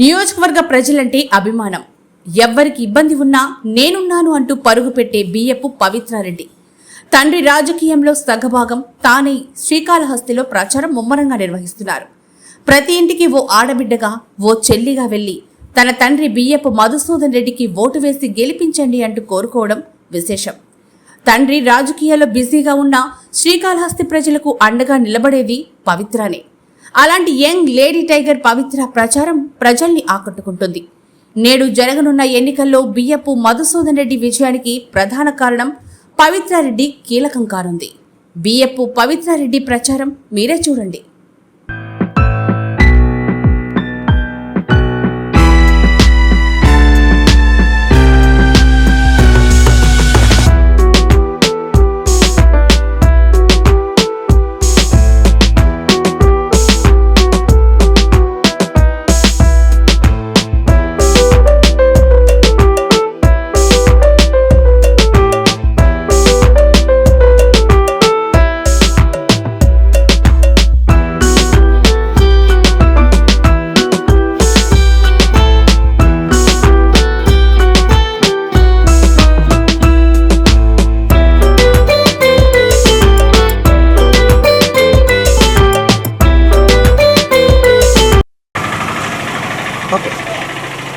నియోజకవర్గ ప్రజలంటే అభిమానం. ఎవ్వరికి ఇబ్బంది ఉన్నా నేనున్నాను అంటూ పరుగు పెట్టే బియ్యపు పవిత్రారెడ్డి. తండ్రి రాజకీయంలో సగభాగం తానే శ్రీకాళహస్తిలో ప్రచారం ముమ్మరంగా నిర్వహిస్తున్నారు. ప్రతి ఇంటికి ఓ ఆడబిడ్డగా ఓ చెల్లిగా వెళ్ళి తన తండ్రి బియ్యపు మధుసూదన్ రెడ్డికి ఓటు వేసి గెలిపించండి అంటూ కోరుకోవడం విశేషం. తండ్రి రాజకీయాల్లో బిజీగా ఉన్న శ్రీకాళహస్తి ప్రజలకు అండగా నిలబడేది పవిత్రానే. అలాంటి యంగ్ లేడీ టైగర్ పవిత్ర ప్రచారం ప్రజల్ని ఆకట్టుకుంటుంది. నేడు జరగనున్న ఎన్నికల్లో బియ్యపు మధుసూదన్ రెడ్డి విజయానికి ప్రధాన కారణం పవిత్రారెడ్డి కీలకం కానుంది. బియ్యపు పవిత్రారెడ్డి ప్రచారం మీరే చూడండి.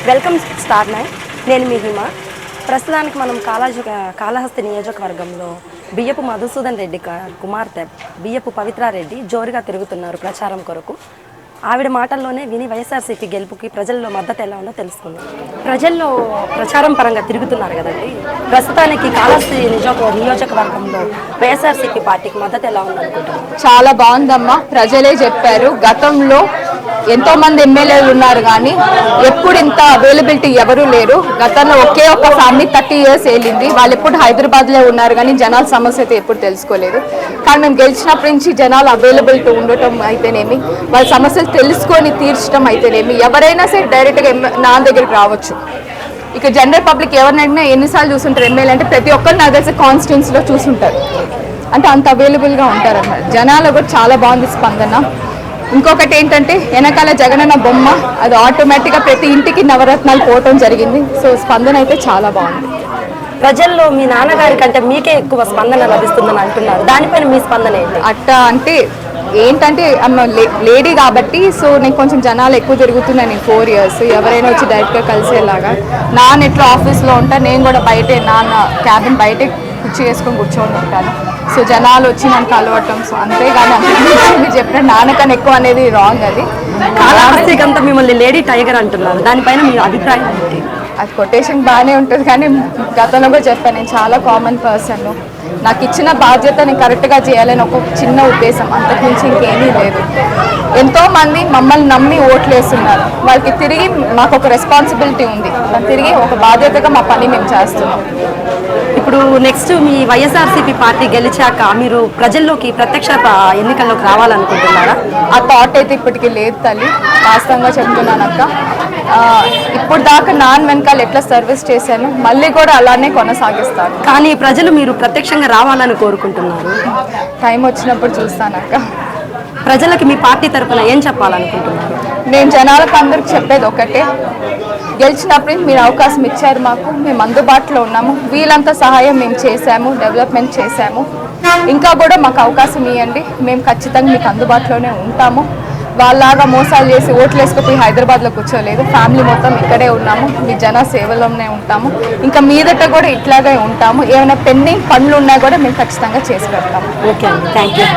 Welcome star nine. నేను మీ హిమ. ప్రస్తుతానికి మనం కాళాజ కాళహస్తి నియోజకవర్గంలో బియ్యపు మధుసూదన్ రెడ్డి కుమార్తె బియ్యపు పవిత్రారెడ్డి జోరుగా తిరుగుతున్నారు ప్రచారం కొరకు. ఆవిడ మాటల్లోనే విని వైఎస్ఆర్సీపీ గెలుపుకి ప్రజల్లో మద్దతు ఎలా ఉందో తెలుసుకుందాం. ప్రజల్లో ప్రచారం పరంగా తిరుగుతున్నారు కదండి. ప్రస్తుతానికి కాళహస్తి నియోజక నియోజకవర్గంలో వైఎస్ఆర్సీపీ పార్టీకి మద్దతు ఎలా ఉందనుకుంటున్నారు? చాలా బాగుందమ్మా. ప్రజలే చెప్పారు. గతంలో ఎంతో మంది ఎమ్మెల్యేలు ఉన్నారు కానీ ఎప్పుడు ఇంత అవైలబిలిటీ ఎవరు లేరు. గతంలో ఒకే ఒక్క ఫ్యామిలీ థర్టీ ఇయర్స్ వెళ్ళింది వాళ్ళు ఎప్పుడు హైదరాబాద్లో ఉన్నారు కానీ జనాల సమస్య అయితే ఎప్పుడు తెలుసుకోలేదు. కానీ మేము గెలిచినప్పటి నుంచి జనాలు అవైలబిలిటీ ఉండటం అయితేనేమి వాళ్ళ సమస్యలు తెలుసుకొని తీర్చడం అయితేనేమి ఎవరైనా సరే డైరెక్ట్గా నా దగ్గరికి రావచ్చు. ఇక జనరల్ పబ్లిక్ ఎవరినైనా ఎన్నిసార్లు చూసుంటారు ఎమ్మెల్యే అంటే ప్రతి ఒక్కరు నాకు తెలిసి కాన్స్టిట్యున్సీలో చూసుంటారు. అంటే అంత అవైలబుల్గా ఉంటారన్నమాట. జనాలు కూడా చాలా బాగుంది స్పందన. ఇంకొకటి ఏంటంటే వెనకాల జగనన్న బొమ్మ అది ఆటోమేటిక్గా ప్రతి ఇంటికి నవరత్నాలు పోవటం జరిగింది. సో స్పందన అయితే చాలా బాగుంది. ప్రజల్లో మీ నాన్నగారి కంటే మీకే ఎక్కువ స్పందన లభిస్తుందని అంటున్నారు. దానిపైన మీ స్పందన ఏంటి? అట్ట అంటే ఏంటంటే లేడీ కాబట్టి సో నేను కొంచెం జనాలు ఎక్కువ తిరుగుతున్నాను నేను ఫోర్ ఇయర్స్. ఎవరైనా వచ్చి డైరెక్ట్గా కలిసేలాగా. నాన్న ఎట్లా ఆఫీస్లో ఉంటా నేను కూడా బయటే నాన్న క్యాబిన్ బయటే కుర్చీ వేసుకొని కూర్చొని ఉంటాను. సో జనాలు వచ్చి నన్ను కలవటం సో అంతేగాని మీరు చెప్పిన నాన్నకన్నా ఎక్కువ అనేది రాంగ్ అది. కాళహస్తికి అంతా మిమ్మల్ని లేడీ టైగర్ అంటున్నారు. దానిపైన మీ అభిప్రాయం ఏంటి? అది కొటేషన్ బాగానే ఉంటుంది కానీ గతంలో కూడా చెప్పాను నేను చాలా కామన్ పర్సన్ నాకు ఇచ్చిన బాధ్యత నేను కరెక్ట్గా చేయాలని ఒక చిన్న ఉద్దేశం. అంతకుమించి ఇంకేమీ లేదు. ఎంతో మంది మమ్మల్ని నమ్మి ఓట్లు వేస్తున్నారు. వాళ్ళకి తిరిగి మాకు ఒక రెస్పాన్సిబిలిటీ ఉంది. తిరిగి ఒక బాధ్యతగా మా పని మేము చేస్తున్నాం. ఇప్పుడు నెక్స్ట్ మీ వైఎస్ఆర్సీపీ పార్టీ గెలిచాక మీరు ప్రజల్లోకి ప్రత్యక్ష ఎన్నికల్లోకి రావాలనుకుంటున్నారా? ఆ థాట్ అయితే ఇప్పటికీ లేదు తల్లి. వాస్తవంగా చెప్తున్నాను అక్క. ఇప్పుడు దాకా నాన్ వెనకాల ఎట్లా సర్వీస్ చేశాను మళ్ళీ కూడా అలానే కొనసాగిస్తాను. కానీ ప్రజలు మీరు ప్రత్యక్షంగా రావాలని కోరుకుంటున్నారు. టైం వచ్చినప్పుడు చూస్తానక్క ప్రజలకి మీ పార్టీ తరఫున ఏం చెప్పాలనుకుంటున్నారు? నేను జనాలకు అందరికి చెప్పేది ఒకటే. గెలిచినప్పుడు మీరు అవకాశం ఇచ్చారు మాకు. మేము అందుబాటులో ఉన్నాము. వీళ్ళంతా సహాయం మేము చేశాము. డెవలప్మెంట్ చేశాము. ఇంకా కూడా మాకు అవకాశం ఇవ్వండి మేము ఖచ్చితంగా మీకు అందుబాటులోనే ఉంటాము. వాళ్ళలాగా మోసాలు చేసి ఓట్లు వేసుకుపోయి హైదరాబాద్లో కూర్చోలేదు. ఫ్యామిలీ మొత్తం ఇక్కడే ఉన్నాము. మీ జన సేవలోనే ఉంటాము. ఇంకా మీదట కూడా ఇట్లాగే ఉంటాము. ఏమైనా పెండింగ్ పనులు ఉన్నా కూడా మేము ఖచ్చితంగా చేసి పెడతాము. Okay thank you.